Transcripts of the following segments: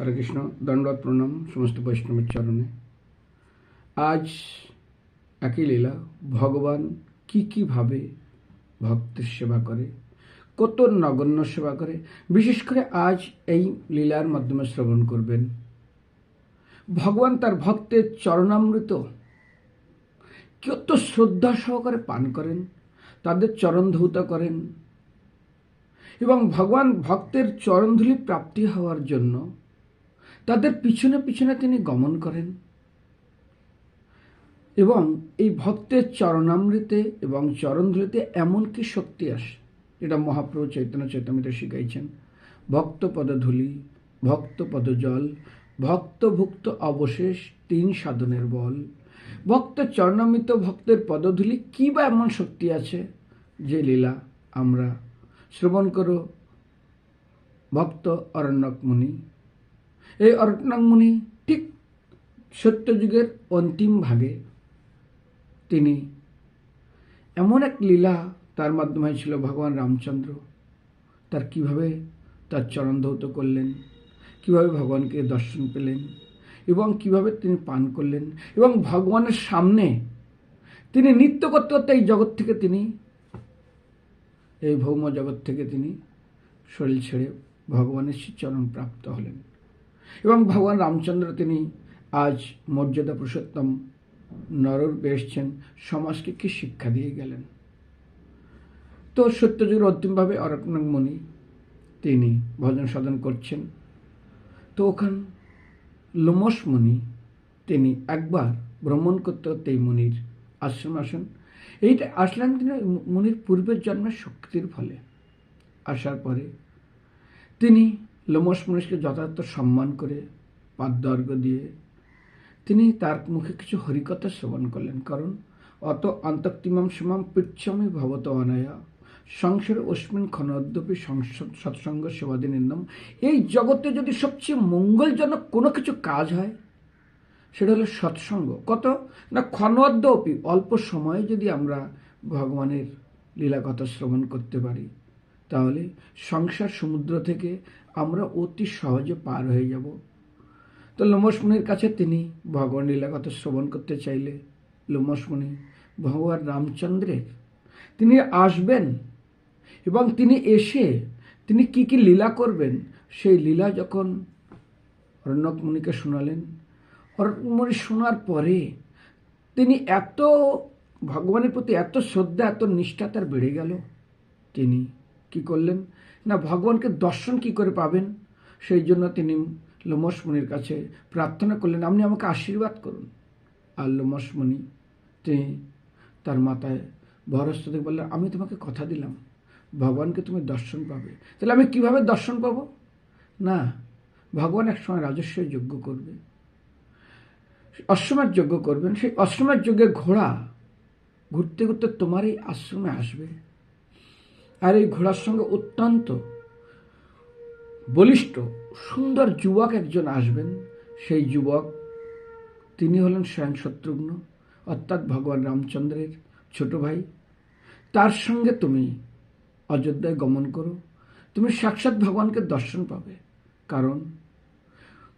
হরে কৃষ্ণ দণ্ডবত প্রণাম, সমস্ত বৈষ্ণবের চরণে। আজ একই লীলা, ভগবান কি কি ভাবে ভক্তের সেবা করে, কত নগণ্য সেবা করে, বিশেষ করে আজ এই লীলার মাধ্যমে শ্রবণ করবেন। ভগবান তার ভক্তের চরণামৃত কত শ্রদ্ধা সহকারে পান করেন, তাদের চরণ ধৌত করেন, এবং ভগবান ভক্তের চরণধুলি প্রাপ্তি হওয়ার জন্য তাদের পিছনে পিছনে তিনি গমন করেন। এবং এই ভক্তের চরণামৃতে এবং চরণধুলিতে এমন কি শক্তি আসে, যেটা মহাপ্রভু চৈতন্য চৈতন্যিত শিখাইছেন। ভক্ত পদধূলি ভক্ত পদজল ভক্তভুক্ত অবশেষ তিন সাধনের বল। ভক্ত চরণামৃত, ভক্তের পদধূলি কি বা এমন শক্তি আছে? যে লীলা আমরা শ্রবণ করো। ভক্ত অরণ্যক মুনি এই অরণ্যক ঠিক সত্যযুগের অন্তিম ভাগে তিনি এমন এক লীলা তার মাধ্যমে ছিল ভগবান রামচন্দ্র। তার কীভাবে তার চরণ ধৌত করলেন, কীভাবে ভগবানকে দর্শন পেলেন এবং কীভাবে তিনি পান করলেন এবং ভগবানের সামনে তিনি নৃত্য করতে করতে এই জগৎ থেকে তিনি, এই ভৌম জগৎ থেকে তিনি শরীর ছেড়ে ভগবানের শ্রীচরণ প্রাপ্ত হলেন। এবং ভগবান রামচন্দ্র তিনি আজ মর্যাদা পুরুষোত্তম নররূপে এসছেন সমাজকে কি শিক্ষা দিয়ে গেলেন? তো সত্যযুগের অন্তিমভাবে অরকনক মুনি তিনি ভজন সাধন করছেন। তো ওখান লোমস মুনি তিনি একবার ভ্রমণ করতে করতে এই মুনির আশ্রম আসেন। এইটা আসলেন তিনি মুনির পূর্বের জন্মের শক্তির ফলে। আসার পরে তিনি লোমস মুনিশকে যথার্থ সম্মান করে পাদ্যর্ঘ দিয়ে তিনি তার মুখে কিছু হরিকথা শ্রবণ করলেন। কারণ অত অন্তক্তিমাম সমাম পৃচ্ছমি ভবত অনায়া, সংসার অস্মিন ক্ষণদ্যপি সৎসঙ্গ সেবাদিনের নাম এই জগতে যদি সবচেয়ে মঙ্গলজনক কোনো কিছু কাজ হয়, সেটা হলো সৎসঙ্গ। কত? না ক্ষণদ্যপি অল্প সময়ে যদি আমরা ভগবানের লীলা কথা শ্রবণ করতে পারি, তাহলে সংসার সমুদ্র থেকে আমরা অতি সহজে পার হয়ে যাব। তো লোমসমুনির কাছে তিনি ভগবান লীলা কথা শ্রবণ করতে চাইলে লোমসমুনি ভগবান রামচন্দ্রের তিনি আসবেন এবং তিনি এসে তিনি কি কি লীলা করবেন, সেই লীলা যখন অরণ্যক মুনিকে শোনালেন অরণ্যমণি শোনার পরে তিনি এত, ভগবানের প্রতি এত শ্রদ্ধা, এত নিষ্ঠা তার বেড়ে গেল। তিনি কি করলেন? না, ভগবানকে দর্শন কি করে পাবেন? সেই জন্য তিনি লোমস কাছে প্রার্থনা করলেন, আপনি আমাকে আশীর্বাদ করুন। আর লোমস তিনি তার মাথায় ভরস্ত দিয়ে বললেন, আমি তোমাকে কথা দিলাম, ভগবানকে তুমি দর্শন পাবে। তাহলে আমি কীভাবে দর্শন পাব? না, ভগবান এক সময় রাজস্বের যজ্ঞ করবে। অশ্বমের যজ্ঞ করবেন। সেই অশ্বমের যজ্ঞে ঘোড়া ঘুরতে ঘুরতে তোমার এই আশ্রমে আসবে। আর এই ঘোড়ার সঙ্গে অত্যন্ত বলিষ্ঠ, সুন্দর যুবক একজন আসবেন। সেই যুবক, তিনি হলেন স্বয়ং শত্রুঘ্ন, অর্থাৎ ভগবান রামচন্দ্রের ছোট ভাই। তার সঙ্গে তুমি অযোধ্যায় গমন করো। তুমি সাক্ষাৎ ভগবানকে দর্শন পাবে। কারণ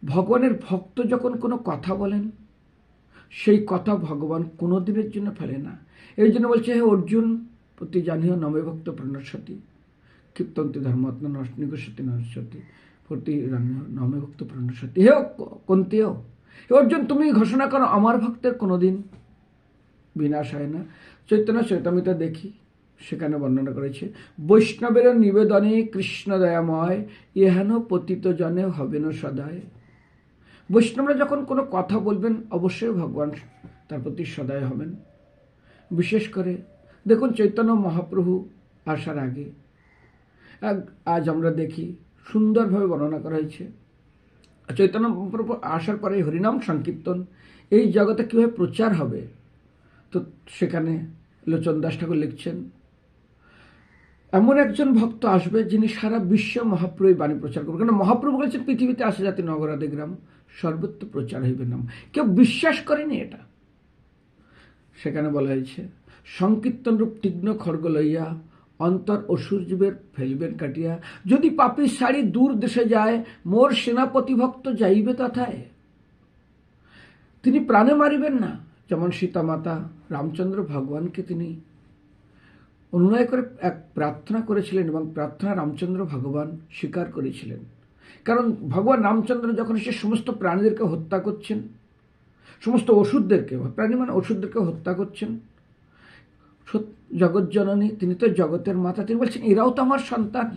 ভগবানের ভক্ত যখন কোনো কথা বলেন, সেই কথা ভগবান কোনো দিনের জন্য ফেলে না। এই জন্য বলছে, হে অর্জুন প্রতি জানিও নমে ভক্ত প্রাণসতী কীর্তন্তি ধর্মাত্ম নিগসতী নরসতী প্রতি নমে ভক্ত প্রাণসতী হে কন্তেও হে অর্জুন, তুমি ঘোষণা করো আমার ভক্তের কোনোদিন। বিনাশ হয় না। চৈতন্য চৈতামিতা দেখি, সেখানে বর্ণনা করেছে, বৈষ্ণবের নিবেদনে কৃষ্ণ দয়াময়, ইহান পতিত জনে হবেন সদায়। বৈষ্ণবরা যখন কোনো কথা বলবেন, অবশ্যই ভগবান তার প্রতি সদায় হবেন। বিশেষ করে দেখুন, চৈতন্য মহাপ্রভু আসার আগে আজ আমরা দেখি সুন্দরভাবে বর্ণনা করা হয়েছে। চৈতন্য মহাপ্রভু আসার পরে হরিনাম সংকীর্তন, এই জগতে কীভাবে প্রচার হবে? তো সেখানে লোচন দাস ঠাকুর লিখছেন, এমন একজন ভক্ত আসবে যিনি সারা বিশ্ব মহাপ্রভু বাণী প্রচার করবে। কারণ মহাপ্রভু বলেছেন, পৃথিবীতে আসে জাতি নগরাদি গ্রাম, সর্বত্র প্রচার হইবে নাম। কেউ বিশ্বাস করেনি এটা। সেখানে বলা হয়েছে সংকীর্তন রূপ তীক্ষ্ণ খড়গ লইয়া, অন্তর অসূর্যবের ফেলবেন কাটিয়া, যদি পাপির শাড়ি দূর দেশে যায়, মোর সেনাপতি ভক্ত যাইবে তথায় তিনি প্রাণে মারিবেন না, যেমন সীতামাতা রামচন্দ্র ভগবানকে তিনি অনুনয় করে এক প্রার্থনা করেছিলেন এবং প্রার্থনা রামচন্দ্র ভগবান স্বীকার করেছিলেন। কারণ ভগবান রামচন্দ্র যখন সে সমস্ত প্রাণীদেরকে হত্যা করছেন, সমস্ত ওষুধদেরকে, প্রাণী মানে ওষুধদেরকে হত্যা করছেন সত- জগৎজননী তিনি তো জগতের মাতা, তিনি বলছেন, এরাও তো আমার সন্তান।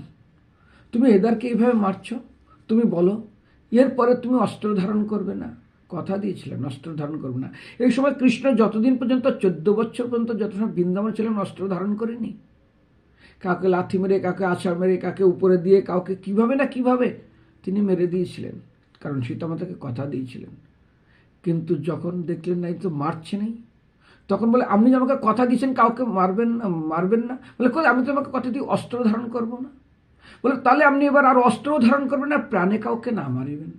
তুমি এদেরকে এইভাবে মারছো? তুমি বলো এরপরে তুমি অস্ত্র ধারণ করবে না? কথা দিয়েছিলেন, অস্ত্র ধারণ করবে না। এই সময় কৃষ্ণ যতদিন পর্যন্ত, চোদ্দ বছর পর্যন্ত যত সময় বৃন্দাবন ছিলেন, অস্ত্র ধারণ করেনি। কাউকে লাথি মেরে, কাউকে আছাড় মেরে, কাউকে উপরে দিয়ে, কাউকে কীভাবে না কীভাবে তিনি মেরে দিয়েছিলেন, কারণ সীতামাতাকে কথা দিয়েছিলেন। কিন্তু যখন দেখলেন না তো মারছে নেই। তখন বলে, আপনি যে আমাকে কথা দিয়েছেন, কাউকে মারবেন না মারবেন না। বলে, কই, আমি তো আমাকে কথা দিয়ে অস্ত্র ধারণ করব না। বলে, তাহলে আপনি এবার আর অস্ত্র ধারণ করবেন না, প্রাণে কাউকে না মারিবেন।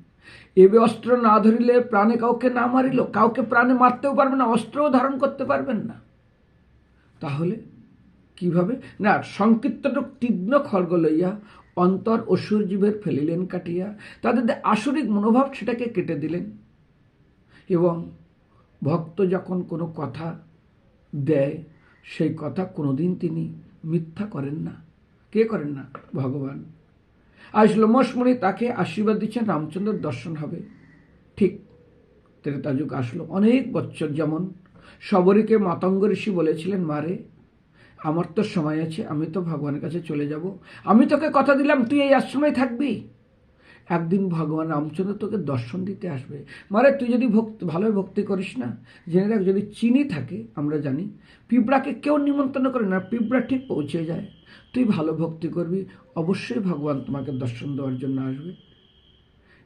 এবে অস্ত্র না ধরিলে প্রাণে কাউকে না মারিল, কাউকে প্রাণে মারতেও পারবেন না, অস্ত্রও ধারণ করতে পারবেন না। তাহলে কীভাবে? না সংকীর্তন তীক্ষ্ণ খড়গ লইয়া অন্তর অসুরজীবের ফেলিলেন কাটিয়া, তাদের আসরিক মনোভাব সেটাকে কেটে দিলেন। এবং ভক্ত যখন কোনো কথা দেয়, সেই কথা কোনোদিন তিনি মিথ্যা করেন না। কে করেন না? ভগবান। আজ লোমসমণি তাকে আশীর্বাদ দিচ্ছেন, রামচন্দ্রের দর্শন হবে। ঠিক ত্রেতাযুগ আসলো। অনেক বছর যেমন সবরীকে মাতঙ্গ ঋষি বলেছিলেন মারে আমার তো সময় আছে, আমি তো ভগবানের কাছে চলে যাব। আমি তোকে কথা দিলাম, তুই এই আশ্রমে থাকবি? একদিন ভগবান রামচন্দ্র তোকে দর্শন দিতে আসবে। মানে তুই যদি ভক্তি, ভালোই ভক্তি করিস না? জেনে রাখ, যদি চিনি থাকে, আমরা জানি, পিঁপড়াকে কেউ নিমন্ত্রণ করে না, পিঁপড়া ঠিক পৌঁছে যায়। তুই ভালো ভক্তি করবি, অবশ্যই ভগবান তোমাকে দর্শন দেওয়ার জন্য আসবে।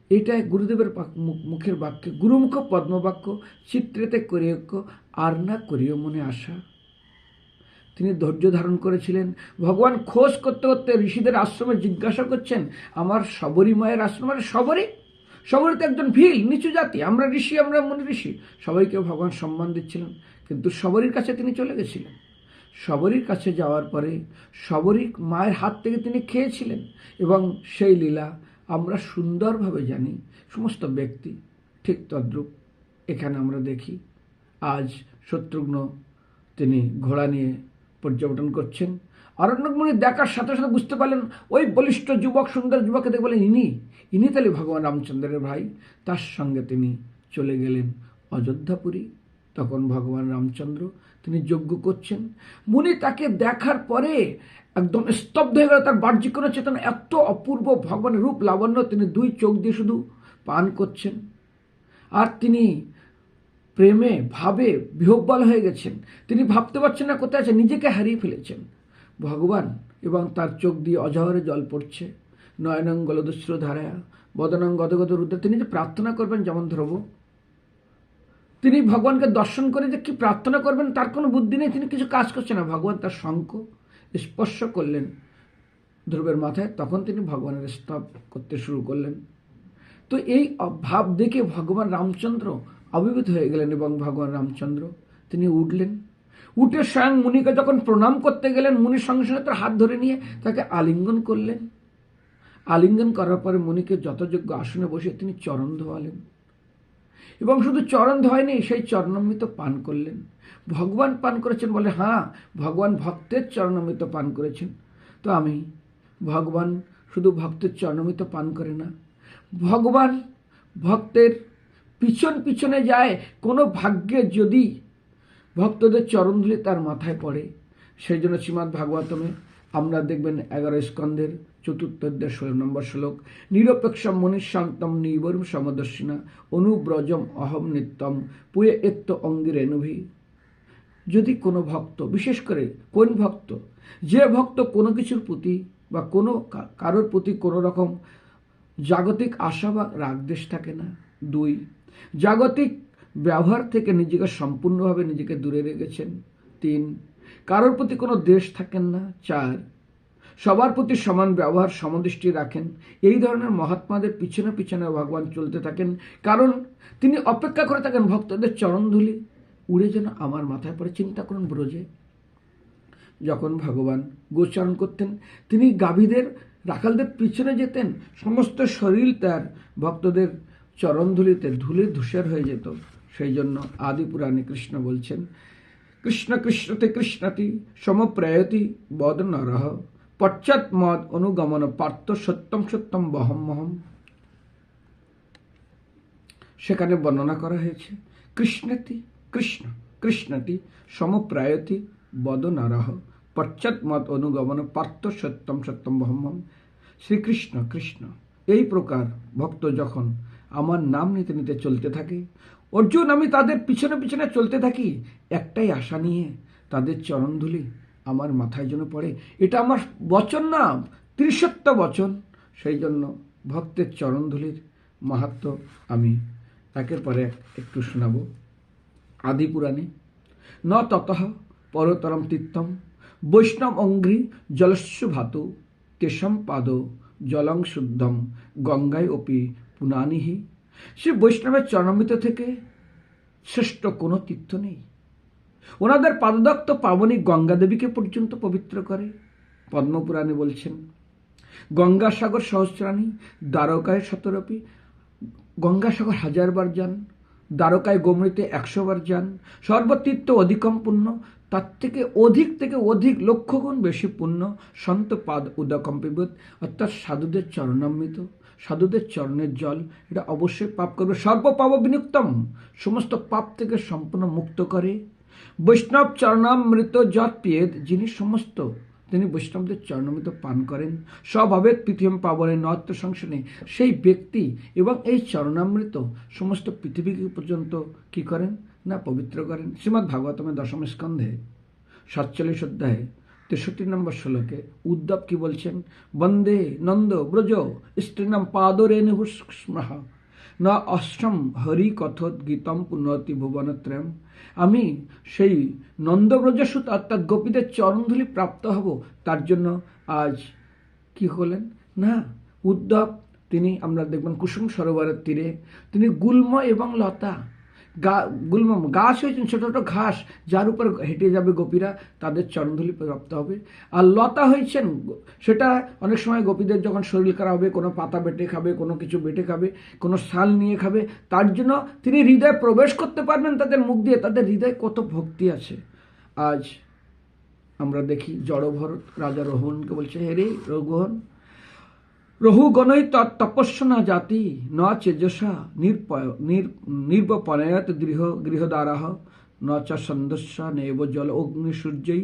এটাই গুরুদেবের মুখ- মুখের বাক্য। গুরুমুখ পদ্মবাক্য, চিত্রেতে করিয়ক্য আর না করিও মনে আশা। তিনি ধৈর্য ধারণ করেছিলেন। ভগবান খোঁজ করতে করতে ঋষিদের আশ্রমে জিজ্ঞাসা করছেন, আমার সবরী মায়ের আশ্রম? মানে সবরী সবরী তো একজন ভিল, নিচু জাতি। আমরা ঋষি, আমরা মনি ঋষি। সবাইকে ভগবান সম্মান দিচ্ছিলেন, কিন্তু সবরীর কাছে তিনি চলে গেছিলেন। সবরীর কাছে যাওয়ার পরে সবরী মায়ের হাত থেকে তিনি খেয়েছিলেন এবং সেই লীলা আমরা সুন্দরভাবে জানি, সমস্ত ব্যক্তি ঠিক তদ্রূপ। এখানে আমরা দেখি, আজ শত্রুঘ্ন তিনি ঘোড়া নিয়ে পর্যবেক্ষণ করছেন। অরণ্যমণি দেখার সাথে সাথে বুঝতে পারলেন, ওই বলিষ্ঠ যুবক, সুন্দর যুবককে দেখে বলেন ইনি ইনি তাহলে ভগবান রামচন্দ্রের ভাই। তার সঙ্গে তিনি চলে গেলেন অযোধ্যাপুরী। তখন ভগবান রামচন্দ্র তিনি যজ্ঞ করছেন। মুনি তাকে দেখার পরে একদম স্তব্ধ হয়ে গেল, তার বাহ্যিক কোনো চেতনা, এত অপূর্ব ভগবানের রূপ লাবণ্য তিনি দুই চোখ দিয়ে শুধু পান করছেন। আর তিনি প্রেমে, ভাবে বিহব্বল হয়ে গেছেন। তিনি ভাবতে পারছেন না কোথায় আছে, নিজেকে হারিয়ে ফেলেছেন। ভগবান এবং তার চোখ দিয়ে অজহরে জল পড়ছে। নয়নং গলদস্র ধারায়া, বদনং গদগদ রুদ্র। তিনি যে প্রার্থনা করবেন, যেমন ধ্রুব তিনি ভগবানকে দর্শন করে যে কি প্রার্থনা করবেন, তার কোনো বুদ্ধি নেই। তিনি কিছু কাজ করছেন না। ভগবান তার শঙ্খ স্পর্শ করলেন ধ্রুবের মাথায়। তখন তিনি ভগবানের স্তব করতে শুরু করলেন। তো এই ভাব দেখে ভগবান রামচন্দ্র অভিভূত হয়ে গেলেন এবং ভগবান রামচন্দ্র। তিনি উঠলেন। উঠে স্বয়ং মুনিকে যখন প্রণাম করতে গেলেন মুনির সঙ্গে সঙ্গে তার হাত ধরে নিয়ে তাকে আলিঙ্গন করলেন। আলিঙ্গন করার পরে মুনিকে যথাযোগ্য আসনে বসে তিনি চরণ ধোয়ালেন। এবং শুধু চরণ ধোয়নি সেই চরণামৃত পান করলেন। ভগবান পান করেছেন বলে হ্যাঁ ভগবান ভক্তের চরণামৃত পান করেছেন। তো আমি, ভগবান শুধু ভক্তের চরণামৃত পান করে না, ভগবান ভক্তের পিছন পিছনে যায়, কোনো ভাগ্যে যদি ভক্তদের চরণধুলি তার মাথায় পড়ে। সেই জন্য শ্রীমৎ ভাগবতমে আমরা দেখবেন এগারো স্কন্ধের চতুর্থ ষোলো নম্বর শ্লোক নিরপেক্ষ মনীষান্তম নিবরম সমদর্শিনা অনুব্রজম অহম নিত্যম পুয়ে এত্ত অঙ্গিরেণুভি। যদি কোনো ভক্ত, বিশেষ করে কোন ভক্ত, যে ভক্ত কোনো কিছুর প্রতি বা কোনো কারোর প্রতি কোনো রকম জাগতিক আশা বা রাগদেশ থাকে না। দুই জাগতিক ব্যবহার থেকে নিজেকে সম্পূর্ণভাবে নিজেকে দূরে রেখেছেন। তিন, কারোর প্রতি কোনো দেশ থাকেন না। চার, সবার প্রতি সমান ব্যবহার সমদৃষ্টি রাখেন। এই ধরনের মহাত্মাদের পিছনে পিছনে ভগবান চলতে থাকেন। কারণ তিনি অপেক্ষা করে থাকেন, ভক্তদের চরণধুলি, উড়ে যেন আমার মাথায় পড়ে। চিন্তা করুন ব্রজে, যখন ভগবান গোচারণ করতেন, তিনি গাভীদের, রাখালদের পিছনে যেতেন। সমস্ত শরীর তার, ভক্তদের চরণধুলিতে ধুলে ধূসর হয়ে যেত। সেই জন্য আদি পুরাণে কৃষ্ণ বলছেন, কৃষ্ণ কৃষ্ণতে কৃষ্ণতি, সমপ্রায়তি বদ নরহ, পশ্চাৎ মদ অনুগমন পার্থ সত্যম সত্যম বহম মহম। সেখানে বর্ণনা করা হয়েছে, কৃষ্ণতি, কৃষ্ণ, কৃষ্ণতি, সমপ্রায়তি বদ নরহ, পশ্চাৎ মত অনুগমন পার্থ সত্যম সত্যম বহম শ্রীকৃষ্ণ, কৃষ্ণ, এই প্রকার ভক্ত যখন আমার নাম নিতে নিতে চলতে থাকে। অর্জুন, আমি তাদের পিছনে পিছনে চলতে থাকি। একটাই আশা নিয়ে তাদের চরণধুলি আমার মাথায় যেন পড়ে। এটা আমার বচন না, ত্রিশত্ব বচন। সেই জন্য ভক্তের চরণধুলির মাহাত্ম আমি একের পরে একটু শোনাব। আদি পুরাণে ন তত পরতরম তীর্থম বৈষ্ণব অঙ্ঘ্রি জলস্যু ভাতু কেশম পাদ জলং শুদ্ধম, গঙ্গায় অপি পুনানিহি সে বৈষ্ণবের চরণমিত থেকে শ্রেষ্ঠ কোনো তীর্থ নেই। ওনাদের পাদদত্ত পাবনী গঙ্গা দেবীকে পর্যন্ত পবিত্র করে। পদ্মপুরাণে বলছেন, গঙ্গাসাগর সহস্রাণী, দ্বারকায় শতরপি, গঙ্গাসাগর হাজারবার যান, দ্বারকায় গোমৃতে একশো বার যান, সর্বতীর্থ অধিকম পুণ্য, তার থেকে অধিক থেকে অধিক লক্ষ গুণ বেশি পুণ্য, সন্ত পাদ উদকম অর্থাৎ সাধুদের চরণামৃত। সাধুদের চরণের জল, এটা অবশ্যই পাপ করবে। সর্বপাপ বিনুক্তম সমস্ত পাপ থেকে সম্পূর্ণ মুক্ত করে। বৈষ্ণব চরণামৃত যৎ পিয়েদ, যিনি সমস্ত, তিনি বৈষ্ণবদের চরণামৃত পান করেন। স্বভাবে পৃথিবী পাবনে নত্য সংসনে সেই ব্যক্তি এবং এই চরণামৃত সমস্ত পৃথিবীকে পর্যন্ত কি করেন? না পবিত্র করেন? শ্রীমৎ ভাগবতমের দশম স্কন্ধে সাতচল্লিশ অধ্যায়ে তেষট্টি নম্বর শ্লোকে উদ্ধব কি বলছেন? বন্দে নন্দ ব্রজ স্ত্রীনাম স্মৃহ ন অষ্টম হরি কথোৎ গীতম পুনরতি ভুবনত্রয়ম। আমি সেই নন্দব্রজসুত অর্থাৎ গোপীদের চরণধুলি প্রাপ্ত হব। তার জন্য আজ কি হলেন? না, উদ্ধব, তিনি আমরা দেখবেন কুসুম সরোবরের তীরে। তিনি গুল্ম এবং লতা। গা গুল্ম গাছ হয়েছেন ছোটো ছোটো ঘাস, যার উপর হেঁটে যাবে গোপীরা, তাদের চরণধুলি প্রাপ্ত হবে। আর লতা হয়েছেন, সেটা অনেক সময় গোপীদের যখন শরীর খারাপ হবে, কোনো পাতা বেটে খাবে, কোনো কিছু বেটে খাবে, কোনো শাল নিয়ে খাবে, তার জন্য তিনি হৃদয়ে প্রবেশ করতে পারবেন তাদের মুখ দিয়ে, তাদের হৃদয়ে কত ভক্তি আছে। আজ আমরা দেখি জড়ভরত, রাজা রোহনকে বলছে, হে রে রঘুবন রহুগণই তপস্যনা জাতি ন চেজসা নির্পয়, নির নির্বপনায়ত গৃহ গৃহদ্বারাহ, ন চ সন্দস্য নেব জল অগ্নি সূর্যই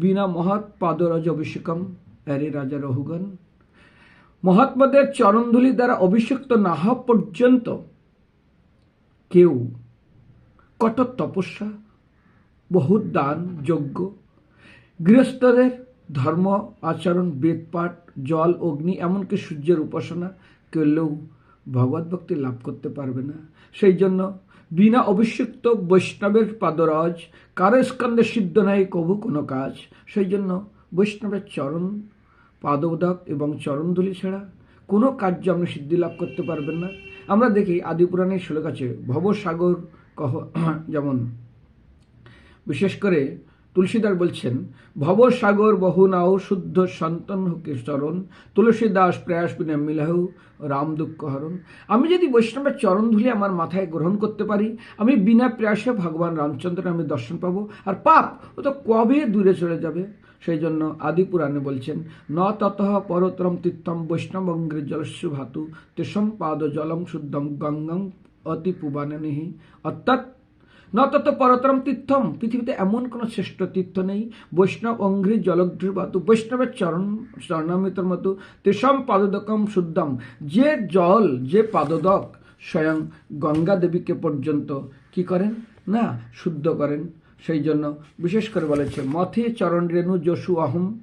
বিনা মহৎ পাদরজ অভিষেকম হ্যারে রাজা রহুগণ মহাত্মাদের চরণধুলি দ্বারা অভিষিক্ত না হওয়া পর্যন্ত কেউ কঠোর তপস্যা, বহুত দান, যজ্ঞ, গৃহস্থদের ধর্ম, আচরণ বেদপাঠ জল, অগ্নি, এমনকি সূর্যের উপাসনা করলেও ভগবত ভক্তি লাভ করতে পারবে না। সেই জন্য বিনা অভিষিক্ত বৈষ্ণবের পাদরাজ, কারও স্কন্ধে সিদ্ধ নাই কবু কোনো কাজ। সেই জন্য বৈষ্ণবের চরণ পাদোদক এবং চরণধুলি ছাড়া কোনো কার্য আপনি সিদ্ধি লাভ করতে পারবেন না। আমরা দেখি আদিপুরাণের শ্লোক আছে, ভবসাগর কহ, যেমন, বিশেষ করে তুলসীদার বলছেন, ভবসাগর বহু নাও শুদ্ধ সন্তান হোকে চরণ, তুলসীদাস প্রয়াস বিনা মিলাহু রাম দুঃখ হরণ। আমি যদি বৈষ্ণবের চরণ ধুলি আমার মাথায় গ্রহণ করতে পারি, আমি বিনা প্রয়াসে ভগবান রামচন্দ্রের আমি দর্শন পাবো। আর পাপ, ও তো কবে দূরে চলে যাবে? সেই জন্য আদি পুরাণে বলছেন, ন তত পরতরম তীর্থম বৈষ্ণবঙ্গের জলস্যু ভাতু তেসম পাদ জলম শুদ্ধম গঙ্গম অতি পুবানিহি অর্থাৎ ন তত পরতরম তীর্থম। পৃথিবীতে এমন কোনো শ্রেষ্ঠ তীর্থ নেই। বৈষ্ণব, অঙ্ঘ্রি জলগ্রী বাতু বৈষ্ণবের চরণ চরণামৃতর মতো তেসম পাদদকম শুদ্ধম। যে জল, যে পাদদক স্বয়ং গঙ্গা দেবীকে পর্যন্ত কি করেন? না, শুদ্ধ করেন। সেই জন্য বিশেষ করে বলেছে, মথে চরণ রেণু যশু অহম,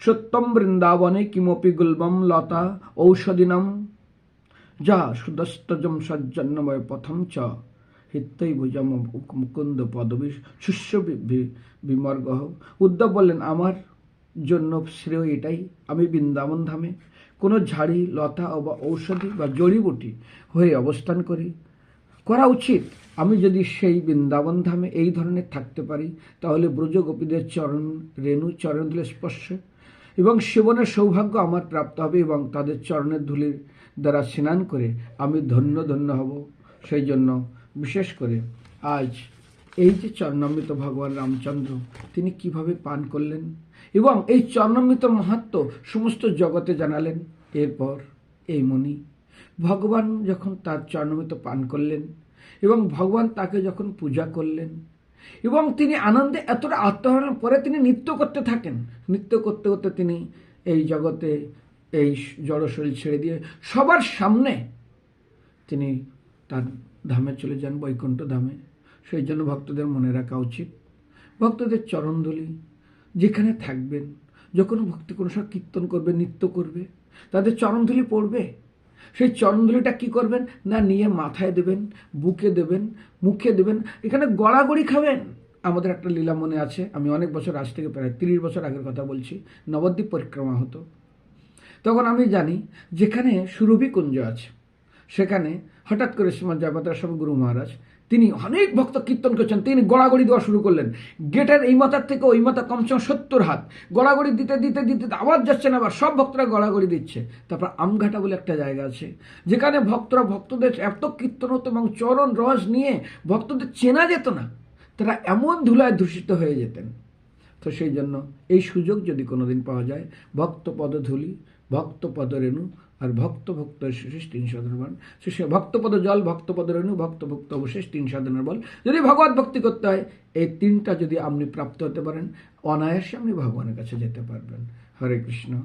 সত্যম বৃন্দাবনে কিমপি গুলবম লতা ঔষধিনম। যা সুদস্তজম সজ্জন্যময় পথম চ। হিত্যই ভুজম মুকুন্দ পদবী শিষ্য বিমর্গ উদ্ধব বললেন, আমার জন্য শ্রেয় এটাই, আমি বৃন্দাবন ধামে কোনো ঝাড়ি, লতা বা ঔষধি বা জড়িবুটি হয়ে অবস্থান করি। করা উচিত, আমি যদি সেই বৃন্দাবন ধামে এই ধরনের থাকতে পারি, তাহলে ব্রজ গোপীদের চরণ, রেণু চরণ ধুলে স্পর্শ এবং সেবনের সৌভাগ্য আমার প্রাপ্ত হবে এবং তাদের চরণের ধুলির দ্বারা স্নান করে আমি ধন্য ধন্য হব। সেই জন্য বিশেষ করে আজ এই যে চরণামৃত ভগবান রামচন্দ্র, তিনি কীভাবে পান করলেন এবং এই চরণামৃত মাহাত্ম সমস্ত জগতে জানালেন। এরপর এই মণি ভগবান যখন তার চরণামৃত পান করলেন এবং ভগবান তাকে যখন পূজা করলেন এবং তিনি আনন্দে এতটা আত্মহরণ পরে তিনি নৃত্য করতে থাকেন। নৃত্য করতে করতে তিনি এই জগতে এই জড় শরীর ছেড়ে দিয়ে সবার সামনে তিনি তার ধামে চলে যান বৈকুণ্ঠ ধামে। সেই জন্য ভক্তদের মনে রাখা উচিত। ভক্তদের চরণধুলি, যেখানে থাকবেন, যখন ভক্তি কোনো সব কীর্তন করবে, নৃত্য করবে, তাদের চরণধুলি পড়বে। সেই চরণধুলিটা কি করবেন? না, নিয়ে মাথায় দেবেন, বুকে দেবেন, মুখে দেবেন, এখানে গড়াগড়ি খাবেন। আমাদের একটা লীলা মনে আছে, আমি অনেক বছর আজ থেকে প্রায় তিরিশ বছর আগের কথা বলছি, নবদ্বীপ পরিক্রমা হতো। তখন আমি জানি, যেখানে সুরভি কুঞ্জ আছে। সেখানে হঠাৎ করে শ্রীমৎ জয়পাতার স্বামী গুরু মহারাজ, তিনি অনেক ভক্ত কীর্তন করছেন, তিনি গড়াগড়ি দেওয়া শুরু করলেন। গেটের এই মাথার থেকে ওই মাথা কমসে কম সত্তর হাত। গড়াগড়ি দিতে দিতে দিতে আওয়াজ যাচ্ছে না, আবার সব ভক্তরা গড়াগড়ি দিচ্ছে। তারপর আমঘাটা বলে একটা জায়গা আছে, যেখানে ভক্তরা, ভক্তদের এত কীর্তন হতো এবং চরণ রস নিয়ে ভক্তদের চেনা যেত না, তারা এমন ধুলায় দূষিত হয়ে যেতেন। তো সেই জন্য এই সুযোগ যদি কোনোদিন পাওয়া যায় ভক্ত পদধূলি ভক্ত পদরেণু আর ভক্ত ভক্ত শেষ তিন সাধনের বল। সে ভক্তপদ জল, ভক্তপদ রেণু ভক্ত ভক্ত অবশেষ তিন সাধনের বল। যদি ভগবত ভক্তি করতে হয়, এই তিনটা যদি আপনি প্রাপ্ত হতে পারেন, অনায়াসে আপনি ভগবানের কাছে যেতে পারবেন। হরে কৃষ্ণ।